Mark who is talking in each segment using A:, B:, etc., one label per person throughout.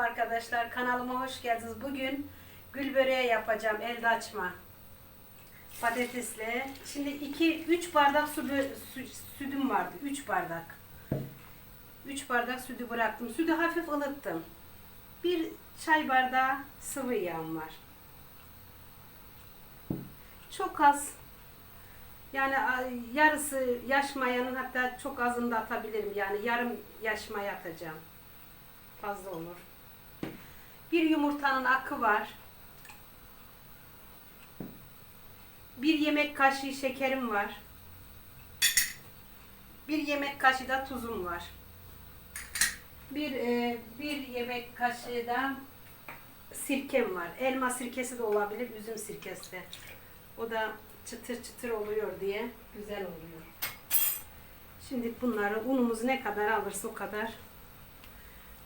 A: arkadaşlar kanalıma hoş geldiniz. Bugün gül böreği yapacağım elde açma. Patatesle. Şimdi 2 3 bardak su, su- sütüm vardı. 3 bardak. 3 bardak sütü bıraktım. Sütü hafif ılıttım. Bir çay bardağı sıvı yağım var. Çok az yani yarısı yaş mayanın hatta çok azını da atabilirim. Yani yarım yaş maya atacağım. Fazla olur. Bir yumurtanın akı var. Bir yemek kaşığı şekerim var. Bir yemek kaşığı da tuzum var. Bir e, bir yemek kaşığı da sirkem var. Elma sirkesi de olabilir, üzüm sirkesi de. O da çıtır çıtır oluyor diye güzel oluyor. Şimdi bunları unumuz ne kadar alırsa o kadar.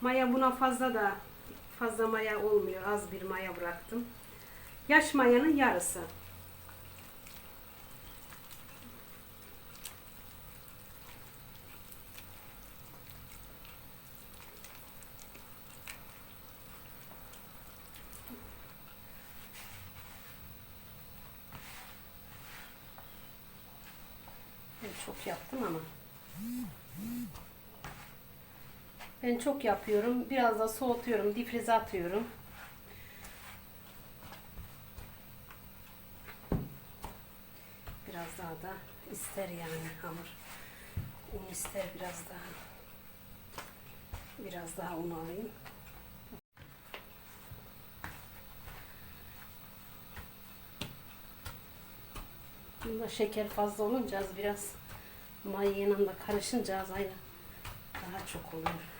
A: Maya buna fazla da fazla maya olmuyor. Az bir maya bıraktım. Yaş mayanın yarısı. Çok yaptım ama. Ben çok yapıyorum. Biraz da soğutuyorum. Difrize atıyorum. Biraz daha da ister yani hamur. Un ister biraz daha. Biraz daha un alayım. Bunda şeker fazla olunca az biraz mayayla da karışınca az aynı daha çok oluyor.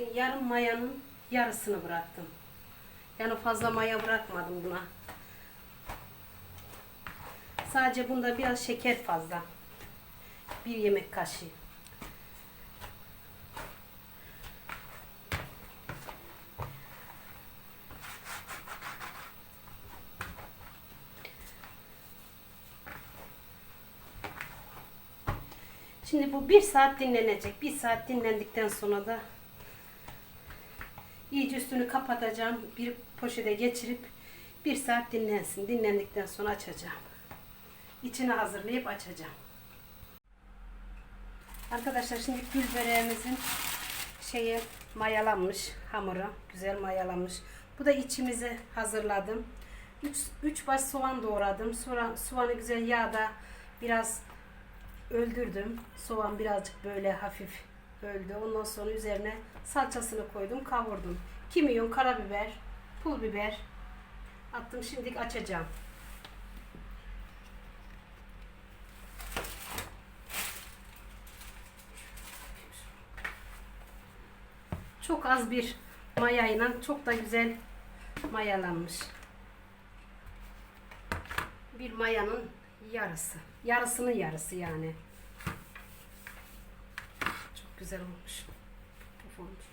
A: Bakın yarım mayanın yarısını bıraktım. Yani fazla maya bırakmadım buna. Sadece bunda biraz şeker fazla. Bir yemek kaşığı. Şimdi bu bir saat dinlenecek. Bir saat dinlendikten sonra da üstünü kapatacağım. Bir poşete geçirip bir saat dinlensin. Dinlendikten sonra açacağım. İçini hazırlayıp açacağım. Arkadaşlar şimdi gül böreğimizin şeyi mayalanmış hamuru. Güzel mayalanmış. Bu da içimizi hazırladım. 3 3 baş soğan doğradım. Sonra soğanı güzel yağda biraz öldürdüm. Soğan birazcık böyle hafif öldü. Ondan sonra üzerine salçasını koydum, kavurdum. Kimyon, karabiber, pul biber attım. Şimdi açacağım. Çok az bir mayayla çok da güzel mayalanmış. Bir mayanın yarısı. Yarısının yarısı yani. Çok güzel olmuş. Of olmuş.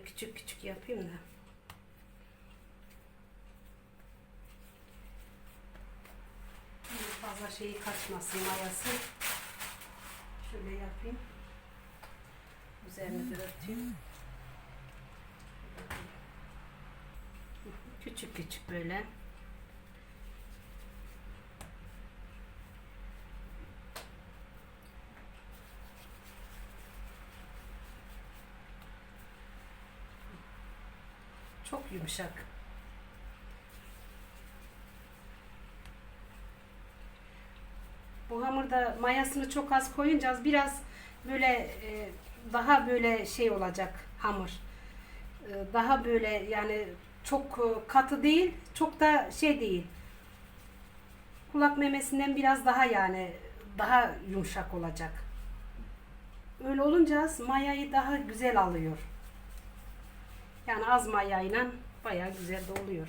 A: Böyle küçük küçük yapayım da. Fazla şeyi kaçmasın mayası. Şöyle yapayım. Üzerine de örteyim. Küçük küçük böyle. Yumuşak. Bu hamurda mayasını çok az koyunca az biraz böyle e, daha böyle şey olacak hamur. E, daha böyle yani çok e, katı değil, çok da şey değil. Kulak memesinden biraz daha yani daha yumuşak olacak. Öyle olunca mayayı daha güzel alıyor. Yani az mayayla bayağı güzel de oluyor.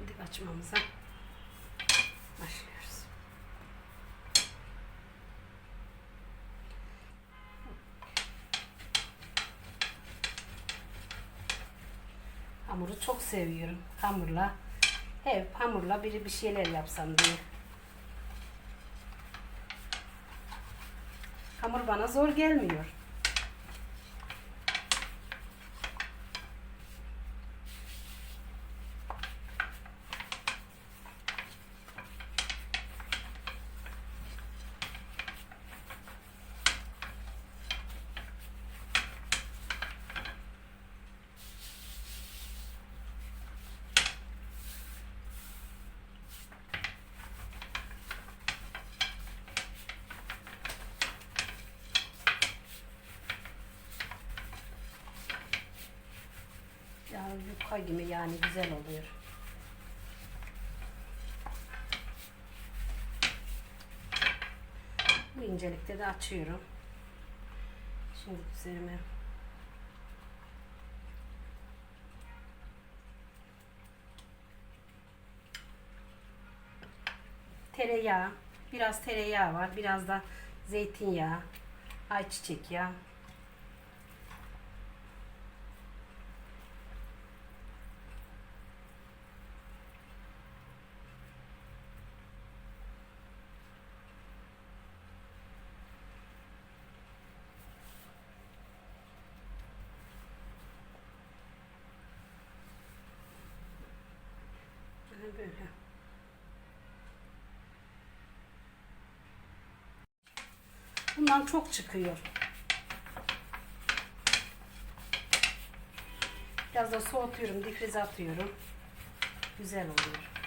A: Şimdi açmamıza başlıyoruz. Hamuru çok seviyorum. Hamurla hep hamurla biri bir şeyler yapsam diye. Hamur bana zor gelmiyor. Yani yufka gibi yani güzel oluyor. Bu incelikte de açıyorum. Şimdi üzerime tereyağı, biraz tereyağı var, biraz da zeytinyağı, ayçiçek yağı. Yani böyle. Bundan çok çıkıyor. Biraz da soğutuyorum, difrize atıyorum. Güzel oluyor.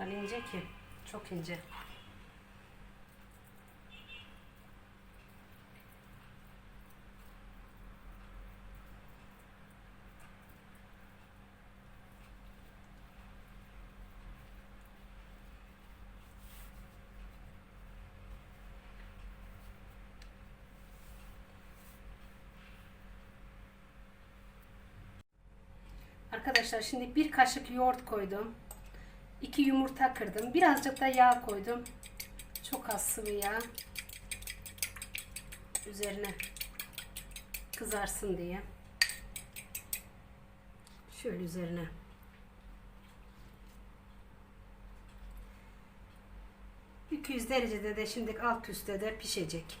A: Kadar ince ki. Çok ince. Arkadaşlar şimdi bir kaşık yoğurt koydum. 2 yumurta kırdım. Birazcık da yağ koydum. Çok az sıvı yağ. Üzerine kızarsın diye. Şöyle üzerine. ...200 derecede de şimdi alt üstte de pişecek.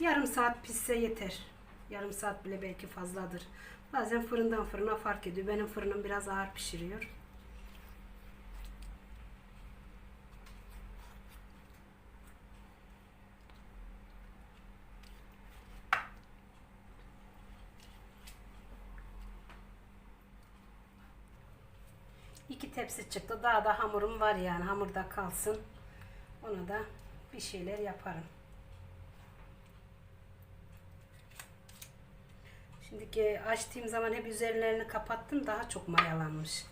A: Yarım saat pişse yeter. Yarım saat bile belki fazladır. Bazen fırından fırına fark ediyor. Benim fırınım biraz ağır pişiriyor. İki tepsi çıktı. Daha da hamurum var yani. Hamurda kalsın. Ona da bir şeyler yaparım. Şimdiki açtığım zaman hep üzerlerini kapattım. Daha çok mayalanmış.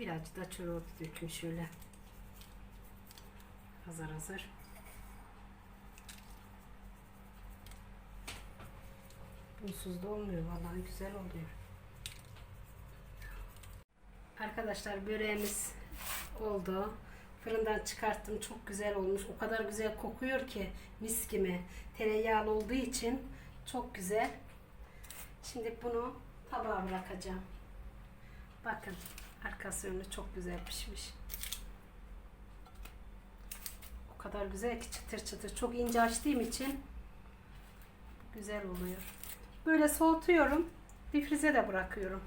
A: Birazcık da çörek döküm şöyle. Hazır hazır. Bunsuz da olmuyor vallahi güzel oluyor. Arkadaşlar böreğimiz oldu. Fırından çıkarttım. Çok güzel olmuş. O kadar güzel kokuyor ki mis gibi. Tereyağlı olduğu için çok güzel. Şimdi bunu tabağa bırakacağım. Bakın arkası önü çok güzel pişmiş. O kadar güzel ki çıtır çıtır. Çok ince açtığım için güzel oluyor. Böyle soğutuyorum. Difrize de bırakıyorum.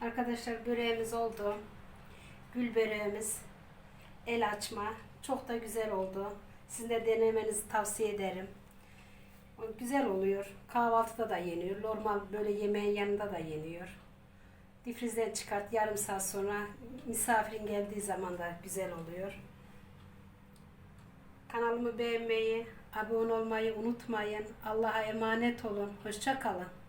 A: Arkadaşlar böreğimiz oldu. Gül böreğimiz el açma. Çok da güzel oldu. Sizin de denemenizi tavsiye ederim. Güzel oluyor. Kahvaltıda da yeniyor. Normal böyle yemeğin yanında da yeniyor. Difrizden çıkart yarım saat sonra misafirin geldiği zaman da güzel oluyor. Kanalımı beğenmeyi, abone olmayı unutmayın. Allah'a emanet olun. Hoşça kalın.